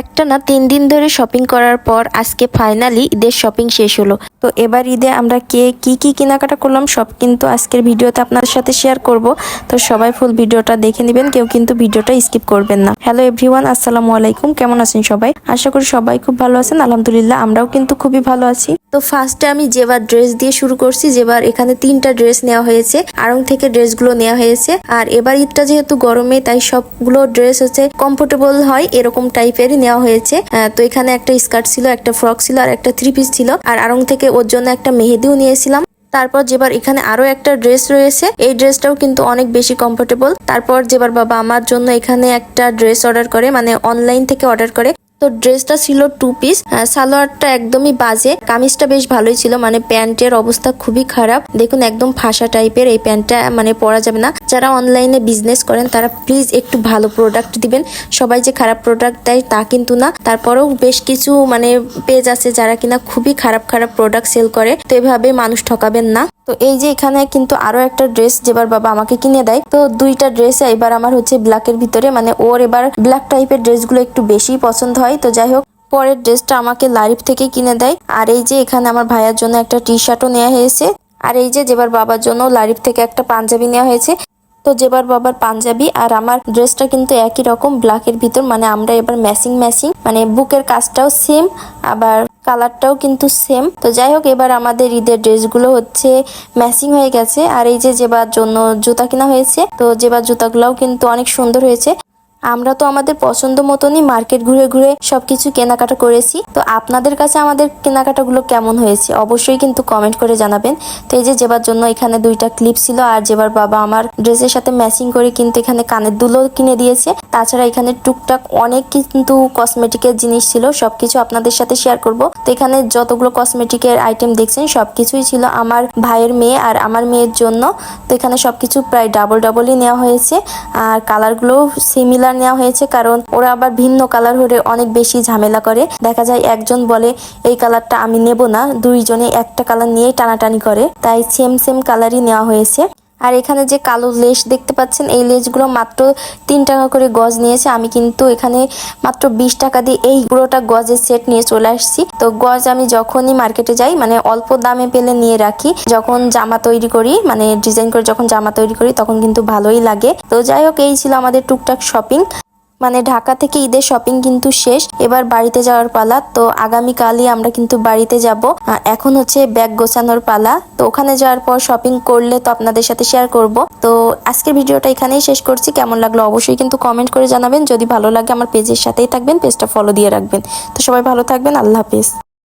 একটা না তিন দিন ধরে শপিং করার পর আজকে ফাইনালি ঈদের শপিং শেষ হলো। তো এবার ঈদে আমরা কে, কি কি কেনাকাটা করলাম সব কিন্তু আজকের ভিডিওতে আপনাদের সাথে শেয়ার করব। তো সবাই ফুল ভিডিওটা দেখে নেবেন, কেউ কিন্তু ভিডিওটা স্কিপ করবেন না। হ্যালো এভরিওয়ান আসসালামু আলাইকুম, কেমন আছেন সবাই? আশা করি সবাই খুব ভালো আছেন, আলহামদুলিল্লাহ আমরাও কিন্তু খুবই ভালো আছি। তো ফার্স্টে আমি যেবার ড্রেস দিয়ে শুরু করছি, যেবার এখানে তিনটা ড্রেস নেওয়া হয়েছে, আড়ং থেকে ড্রেসগুলো নেওয়া হয়েছে। আর এবার ঈদটা যেহেতু গরমে, তাই সবগুলো ড্রেস হচ্ছে কমফোর্টেবল হয়, এরকম টাইপেরই নেওয়া হয়েছে। তো এখানে একটা স্কার্ট ছিল, একটা ফ্রক ছিল, আর একটা থ্রি পিস ছিল। আর আরং থেকে ওর জন্য একটা মেহেদিও নিয়েছিলাম। তারপর যেবার এখানে আরও একটা ড্রেস রয়েছে, এই ড্রেসটাও কিন্তু অনেক বেশি কমফোর্টেবল তারপর যেবার বাবা আমার জন্য এখানে একটা ড্রেস অর্ডার করে মানে অনলাইন থেকে অর্ডার করে তো ড্রেসটা ছিল টু পিস সালোয়ারটা একদমই বাজে। কামিজটা বেশ ভালোই ছিল মানে প্যান্টের অবস্থা খুবই খারাপ। দেখুন, একদম ফাঁসা টাইপের এই প্যান্টটা মানে পরা যাবে না। যারা অনলাইনে বিজনেস করেন, তারা প্লিজ একটু ভালো প্রোডাক্ট দিবেন। সবাই যে খারাপ প্রোডাক্ট দেয়, তা কিন্তু না। তারপরেও বেশ কিছু মানে পেজ আছে যারা কিনা খুবই খারাপ খারাপ প্রোডাক্ট সেল করে। তো এভাবে মানুষ ঠকাবেন না। তো এই যে এখানে কিন্তু আরও একটা ড্রেস যেবার বাবা আমাকে কিনে দেয়, তো দুইটা ড্রেস এবার আমার হচ্ছে ব্ল্যাকের ভিতরে মানে ওর এবার ব্ল্যাক টাইপের ড্রেসগুলো একটু বেশি পছন্দ হয়। তো যাই হোক, পরের ড্রেসটা আমাকে লারিফ থেকে কিনে দেয়। আর এই যে এখানে আমার ভাইয়ার জন্য একটা টি শার্টও নেওয়া হয়েছে। আর এই যে যেবার বাবার জন্য লারিফ থেকে একটা পাঞ্জাবি নেওয়া হয়েছে। তো যেবার বাবার পাঞ্জাবি আর আমার ড্রেসটা কিন্তু একই রকম ব্ল্যাকের ভিতর মানে আমরা এবার ম্যাচিং ম্যাচিং মানে বুকের কাজটাও সেম আবার কালারটাও কিন্তু সেম তো যাই হোক, এবার আমাদের ঈদের ড্রেসগুলো হচ্ছে ম্যাচিং হয়ে গেছে। আর এই যে যেবার জন্য জুতা কিনা হয়েছে, তো যেবার জুতাগুলোও কিন্তু অনেক সুন্দর হয়েছে। আমরা তো আমাদের পছন্দ মতনই মার্কেট ঘুরে ঘুরে সবকিছু কেনাকাটা করেছি। তো আপনাদের কাছে আমাদের কেনাকাটাগুলো কেমন হয়েছে? অবশ্যই কিন্তু কমেন্ট করে জানাবেন। তো এই যে যেবার জন্য এখানে দুইটা ক্লিপ ছিল আর যেবার বাবা আমার ড্রেসের সাথে ম্যাচিং করে কিন্তু এখানে কানের দুলো কিনে দিয়েছে। তাছাড়া এখানে টুকটাক অনেক কিন্তু কসমেটিকের জিনিস ছিল, সবকিছু আপনাদের সাথে শেয়ার করব। তো এখানে যতগুলো কসমেটিকের আইটেম দেখছেন, সবকিছুই ছিল আমার ভাইয়ের মেয়ে আর আমার মেয়ের জন্য। তো এখানে সবকিছু প্রায় ডাবল ডাবলই নেওয়া হয়েছে। আর কালারগুলো সিমিলার নেওয়া হয়েছে, কারণ ওরা আবার ভিন্ন কালার হলে অনেক বেশি ঝামেলা করে। দেখা যায় একজন বলে, এই কালারটা আমি নেব না। দুইজনে একটা কালার নিয়েই টানাটানি করে। তাই সেম সেম কালারই নেওয়া হয়েছে। আর এখানে যে কালো লেস দেখতে পাচ্ছেন, এই লেসগুলো মাত্র তিন টাকা করে গজ নিয়েছে। আমি কিন্তু এখানে মাত্র বিশ টাকা দিয়ে এই পুরোটা গজের সেট নিয়ে চলে আসছি। তো গজ আমি যখনই মার্কেটে যাই মানে অল্প দামে পেলে নিয়ে রাখি। যখন জামা তৈরি করি মানে ডিজাইন করে যখন জামা তৈরি করি, তখন কিন্তু ভালোই লাগে। তো যাই হোক, এই ছিল আমাদের টুকটাক শপিং। মানে ঢাকা থেকে ঈদের শপিং কিন্তু শেষ। এবার বাড়িতে যাওয়ার পালা। তো আগামীকালই আমরা কিন্তু বাড়িতে যাব। এখন হচ্ছে ব্যাগ গোছানোর পালা। তো ওখানে যাওয়ার পর শপিং করলে তো আপনাদের সাথে শেয়ার করব। তো আজকের ভিডিওটা এখানেই শেষ করছি। কেমন লাগল অবশ্যই কিন্তু কমেন্ট করে জানাবেন। যদি ভালো লাগে আমার পেজের সাথেই থাকবেন পেজটা ফলো দিয়ে রাখবেন। তো সবাই ভালো থাকবেন। আল্লাহ হাফিজ।